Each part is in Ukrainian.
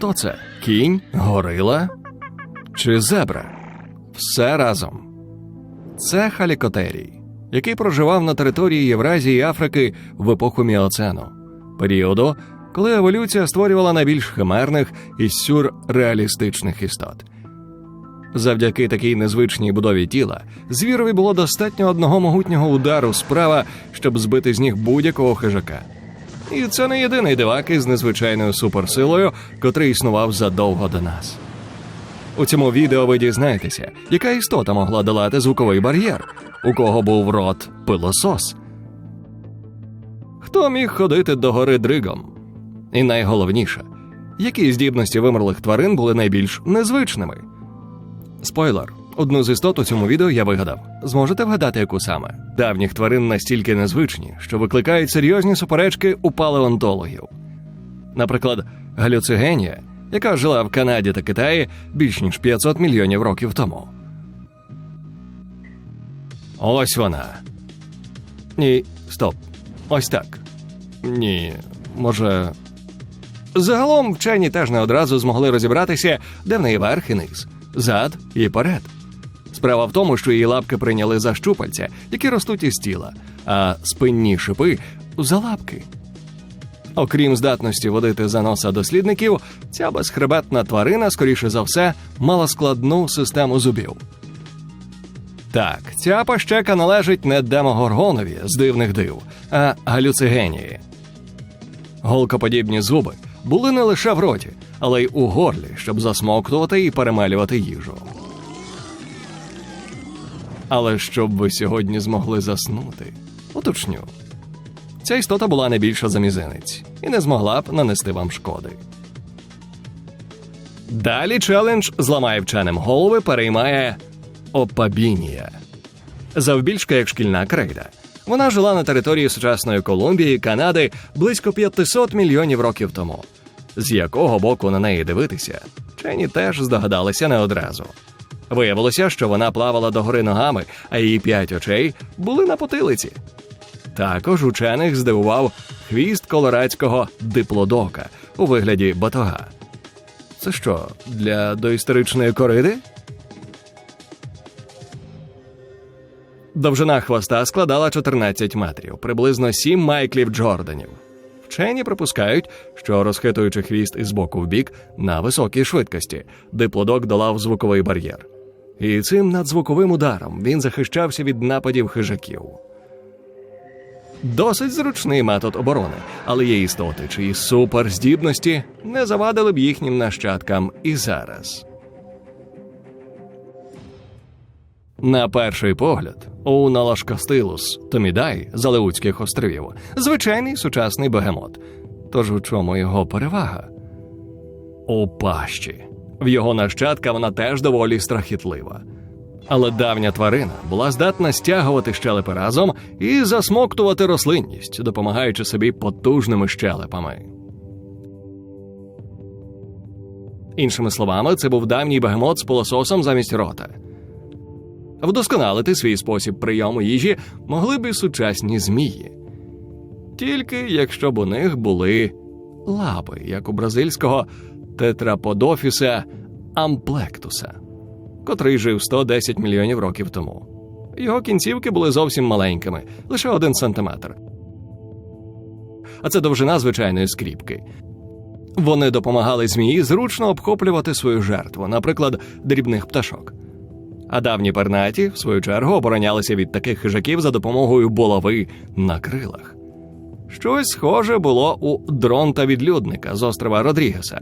хто це? Кінь, горила чи зебра? Все разом. Це халікотерій, який проживав на території Євразії і Африки в епоху Міоцену, періоду, коли еволюція створювала найбільш химерних і сюрреалістичних істот. Завдяки такій незвичній будові тіла звірові було достатньо одного могутнього удару справа, щоб збити з ніг будь-якого хижака. І це не єдиний дивак із незвичайною суперсилою, котрий існував задовго до нас. У цьому відео ви дізнаєтеся, яка істота могла долати звуковий бар'єр, у кого був рот пилосос. Хто міг ходити до гори дригом? І найголовніше, які здібності вимерлих тварин були найбільш незвичними? Спойлер. Одну з істот у цьому відео я вигадав. Зможете вгадати, яку саме? Давніх тварин настільки незвичні, що викликають серйозні суперечки у палеонтологів. Наприклад, галюцигенія, яка жила в Канаді та Китаї більш ніж 500 мільйонів років тому. Ось вона. Ні, стоп. Ось так. Ні, може. Загалом вчені теж не одразу змогли розібратися, де в неї верх і низ, зад і перед. Справа в тому, що її лапки прийняли за щупальця, які ростуть із тіла, а спинні шипи за лапки. Окрім здатності водити за носа дослідників, ця безхребетна тварина, скоріше за все, мала складну систему зубів. Так, ця пащека належить не демогоргонові з дивних див, а галюцигенії. Голкоподібні зуби були не лише в роті, але й у горлі, щоб засмоктувати і перемелювати їжу. Але щоб ви сьогодні змогли заснути, уточню. Ця істота була не більша за мізинець і не змогла б нанести вам шкоди. Далі челендж зламає вченим голови переймає опабінія. Завбільшка як шкільна крейда. Вона жила на території сучасної Колумбії, Канади близько 500 мільйонів років тому. З якого боку на неї дивитися, вчені теж здогадалися не одразу. Виявилося, що вона плавала догори ногами, а її п'ять очей були на потилиці. Також учених здивував хвіст колорадського диплодока у вигляді батога. Це що, для доісторичної кориди? Довжина хвоста складала 14 метрів, приблизно 7 майклів Джорданів. Вчені припускають, що розхитуючи хвіст із боку в бік на високій швидкості, диплодок долав звуковий бар'єр. І цим надзвуковим ударом він захищався від нападів хижаків. Досить зручний метод оборони, але є істоти, чиї суперздібності не завадили б їхнім нащадкам і зараз. На перший погляд, у Налашкастилус Томідай з Алеутських островів звичайний сучасний бегемот. Тож у чому його перевага? У пащі. В його нащадка вона теж доволі страхітлива. Але давня тварина була здатна стягувати щелепи разом і засмоктувати рослинність, допомагаючи собі потужними щелепами. Іншими словами, це був давній бегемот з полососом замість рота. Вдосконалити свій спосіб прийому їжі могли б і сучасні змії. Тільки якщо б у них були лапи, як у бразильського тетраподофіса амплектуса, котрий жив 110 мільйонів років тому. Його кінцівки були зовсім маленькими, лише один сантиметр. А це довжина звичайної скріпки. Вони допомагали змії зручно обхоплювати свою жертву, наприклад, дрібних пташок. А давні пернаті, в свою чергу, оборонялися від таких хижаків за допомогою булави на крилах. Щось схоже було у дронта відлюдника з острова Родрігеса.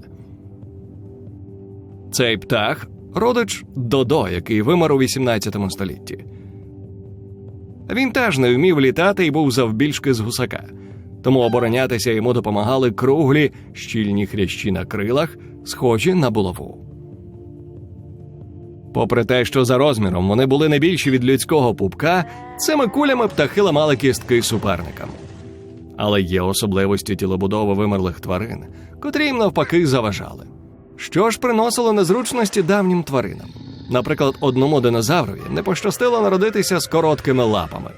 Цей птах родич Додо, який вимер у 18 столітті. Він теж не вмів літати і був завбільшки з гусака, тому оборонятися йому допомагали круглі щільні хрящі на крилах, схожі на булаву. Попри те, що за розміром вони були не більші від людського пупка, цими кулями птахи ламали кістки суперникам. Але є особливості тілобудови вимерлих тварин, котрі їм навпаки заважали. Що ж приносило незручності давнім тваринам? Наприклад, одному динозаврові не пощастило народитися з короткими лапами.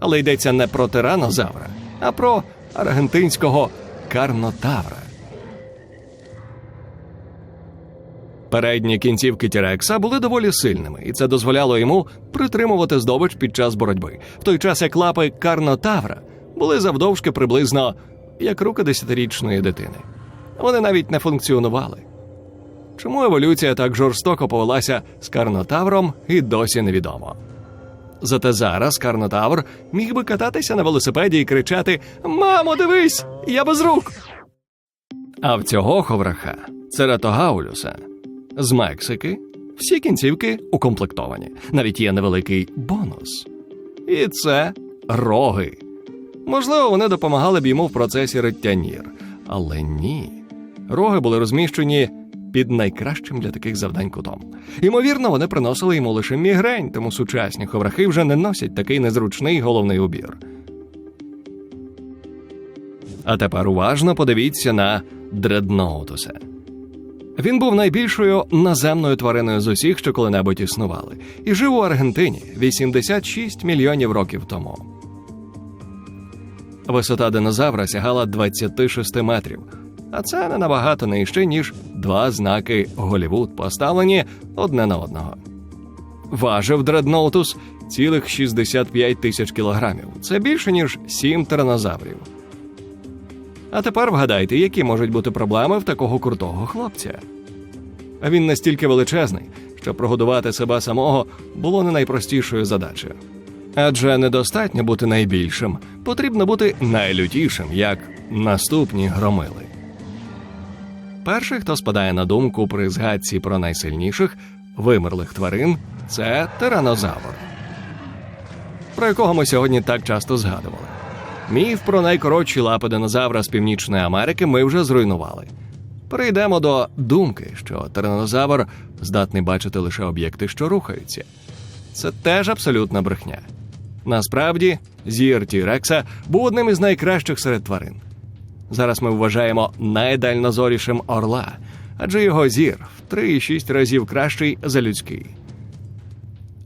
Але йдеться не про тиранозавра, а про аргентинського карнотавра. Передні кінцівки Тірекса були доволі сильними, і це дозволяло йому притримувати здобич під час боротьби, в той час як лапи карнотавра були завдовжки приблизно як рука десятирічної дитини. Вони навіть не функціонували. Чому еволюція так жорстоко повелася з Карнотавром, і досі невідомо. Зате зараз Карнотавр міг би кататися на велосипеді і кричати: Мамо, дивись, я без рук. А в цього ховраха Цератогаулюса з Мексики всі кінцівки укомплектовані. Навіть є невеликий бонус. І це роги. Можливо, вони допомагали б йому в процесі риття нір. Але ні. Роги були розміщені під найкращим для таких завдань кутом. Ймовірно, вони приносили йому лише мігрень, тому сучасні ховрахи вже не носять такий незручний головний убір. А тепер уважно подивіться на дредноутуса. Він був найбільшою наземною твариною з усіх, що коли-небудь існували, і жив у Аргентині 86 мільйонів років тому. Висота динозавра сягала 26 метрів, а це не набагато нижче, ніж два знаки Голівуд, поставлені одне на одного. Важив дредноутус цілих 65 тисяч кілограмів. Це більше, ніж сім тиранозаврів. А тепер вгадайте, які можуть бути проблеми в такого крутого хлопця. А він настільки величезний, що прогодувати себе самого було не найпростішою задачею. Адже недостатньо бути найбільшим, потрібно бути найлютішим, як наступні громили. Перший, хто спадає на думку при згадці про найсильніших вимерлих тварин, це тиранозавр, про якого ми сьогодні так часто згадували. Міф про найкоротші лапи динозавра з Північної Америки ми вже зруйнували. Перейдемо до думки, що тиранозавр здатний бачити лише об'єкти, що рухаються. Це теж абсолютна брехня. Насправді, зір Тірекса був одним із найкращих серед тварин. Зараз ми вважаємо найдальнозорішим орла, адже його зір в 3,6 разів кращий за людський.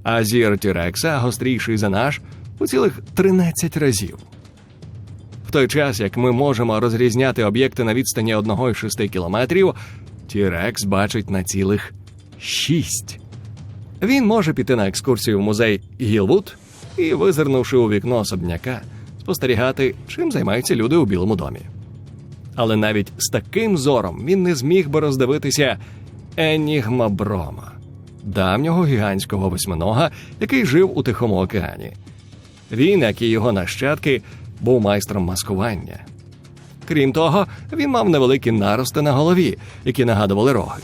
А зір Тірекса гостріший за наш у цілих 13 разів. В той час, як ми можемо розрізняти об'єкти на відстані 1,6 кілометрів, Тірекс бачить на цілих 6. Він може піти на екскурсію в музей Гілвуд і, визирнувши у вікно особняка, спостерігати, чим займаються люди у Білому домі. Але навіть з таким зором він не зміг би роздивитися Енігма Брома, давнього гігантського восьминога, який жив у Тихому океані. Він, як і його нащадки, був майстром маскування. Крім того, він мав невеликі нарости на голові, які нагадували роги.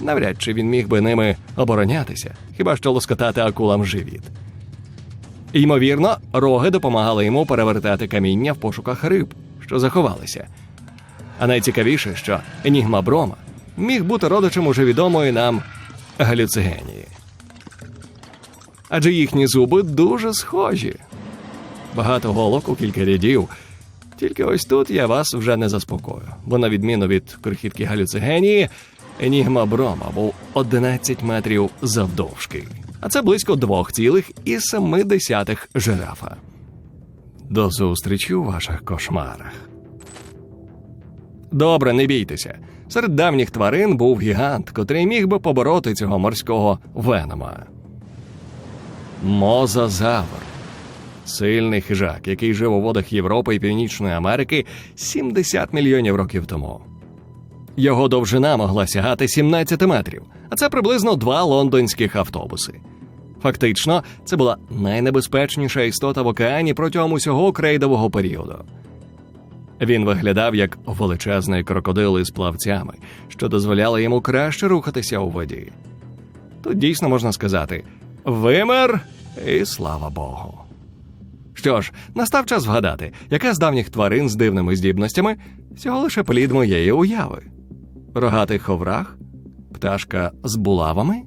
Навряд чи він міг би ними оборонятися, хіба що лоскотати акулам живіт. Ймовірно, роги допомагали йому перевертати каміння в пошуках риб, що заховалися. А найцікавіше, що Енігма Брома міг бути родичем уже відомої нам галюцигенії. Адже їхні зуби дуже схожі. Багато голок у кілька рядів. Тільки ось тут я вас вже не заспокою, бо на відміну від крихітки галюцигенії, Енігма Брома був 11 метрів завдовжки, а це близько 2,7 жирафа. До зустрічі у ваших кошмарах. Добре, не бійтеся. Серед давніх тварин був гігант, котрий міг би побороти цього морського венома. Мозазавр. Сильний хижак, який жив у водах Європи і Північної Америки 70 мільйонів років тому. Його довжина могла сягати 17 метрів, а це приблизно два лондонських автобуси. Фактично, це була найнебезпечніша істота в океані протягом усього крейдового періоду. Він виглядав як величезний крокодил із плавцями, що дозволяло йому краще рухатися у воді. Тут дійсно можна сказати вимер і слава Богу. Що ж, настав час вгадати, яка з давніх тварин з дивними здібностями всього лише плід моєї уяви. Рогатий ховрах? Пташка з булавами?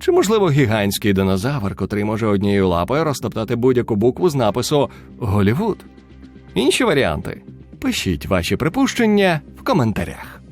Чи, можливо, гігантський динозавр, котрий може однією лапою розтоптати будь-яку букву з напису Голівуд? Інші варіанти. Пишіть ваші припущення в коментарях.